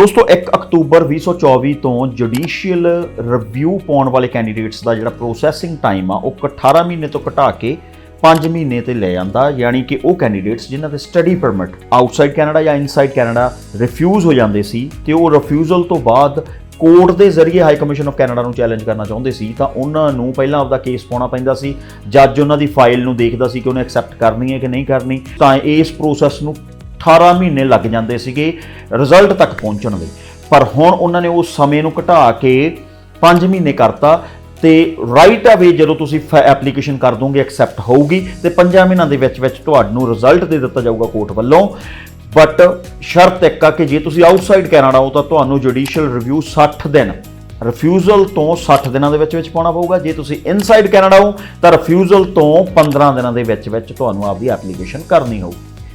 ਦੋਸਤੋ 1 ਅਕਤੂਬਰ 2024 ਤੋਂ judicial review ਪਾਉਣ ਵਾਲੇ ਕੈਂਡੀਡੇਟਸ ਦਾ ਜਿਹੜਾ ਪ੍ਰੋਸੈਸਿੰਗ ਟਾਈਮ ਆ, ਉਹ 18 ਮਹੀਨੇ ਤੋਂ ਘਟਾ ਕੇ 5 ਮਹੀਨੇ ਤੇ ਲੈ ਜਾਂਦਾ। ਯਾਨੀ ਕਿ ਉਹ ਕੈਂਡੀਡੇਟਸ ਜਿਨ੍ਹਾਂ ਦੇ ਸਟੱਡੀ ਪਰਮਿਟ ਆਊਟਸਾਈਡ ਕੈਨੇਡਾ ਜਾਂ ਇਨਸਾਈਡ ਕੈਨੇਡਾ ਰਿਫਿਊਜ਼ ਹੋ ਜਾਂਦੇ ਸੀ ਤੇ ਉਹ ਰਿਫਿਊਜ਼ਲ ਤੋਂ ਬਾਅਦ ਕੋਰਟ ਦੇ ਜ਼ਰੀਏ ਹਾਈ ਕਮਿਸ਼ਨ ਆਫ ਕੈਨੇਡਾ ਨੂੰ ਚੈਲੰਜ ਕਰਨਾ ਚਾਹੁੰਦੇ ਸੀ, ਤਾਂ ਉਹਨਾਂ ਨੂੰ ਪਹਿਲਾਂ ਆਪਦਾ ਕੇਸ ਪਾਉਣਾ ਪੈਂਦਾ ਸੀ। ਜੱਜ ਉਹਨਾਂ ਦੀ ਫਾਈਲ ਨੂੰ ਦੇਖਦਾ ਸੀ ਕਿ ਉਹਨੇ ਐਕਸੈਪਟ ਕਰਨੀ ਹੈ ਕਿ ਨਹੀਂ ਕਰਨੀ। ਤਾਂ ਇਸ ਪ੍ਰੋਸੈਸ ਨੂੰ 18 ਮਹੀਨੇ ਲੱਗ ਜਾਂਦੇ ਸੀਗੇ ਰਿਜ਼ਲਟ ਤੱਕ ਪਹੁੰਚਣ ਦੇ ਪਰ ਹੁਣ ਉਹਨਾਂ ਨੇ ਉਸ ਸਮੇਂ ਨੂੰ ਘਟਾ ਕੇ 5 ਮਹੀਨੇ ਕਰਤਾ ਤੇ ਰਾਈਟ ਅਵੇ ਜਦੋਂ ਤੁਸੀਂ ਐਪਲੀਕੇਸ਼ਨ ਕਰ ਦੋਗੇ ਐਕਸੈਪਟ ਹੋਊਗੀ ਤੇ 5 ਮਹੀਨਿਆਂ ਦੇ ਵਿੱਚ ਵਿੱਚ ਤੁਹਾਨੂੰ ਰਿਜ਼ਲਟ ਦੇ ਦਿੱਤਾ ਜਾਊਗਾ ਕੋਰਟ ਵੱਲੋਂ। ਬਟ ਸ਼ਰਤ ਇੱਕ ਆ ਕਿ ਜੇ ਤੁਸੀਂ ਆਊਟਸਾਈਡ ਕੈਨੇਡਾ ਹੋ ਤਾਂ ਤੁਹਾਨੂੰ ਜੁਡੀਸ਼ੀਅਲ ਰਿਵਿਊ 60 ਦਿਨ ਰਿਫਿਊਜ਼ਲ ਤੋਂ 60 ਦਿਨਾਂ ਦੇ ਵਿੱਚ ਵਿੱਚ ਪਾਉਣਾ ਪਊਗਾ। ਜੇ ਤੁਸੀਂ ਇਨਸਾਈਡ ਕੈਨੇਡਾ ਹੋ ਤਾਂ ਰਿਫਿਊਜ਼ਲ ਤੋਂ 15 ਦਿਨਾਂ ਦੇ ਵਿੱਚ ਵਿੱਚ ਤੁਹਾਨੂੰ ਆਪਦੀ ਐਪਲੀਕੇਸ਼ਨ ਕਰਨੀ ਹੋਊ।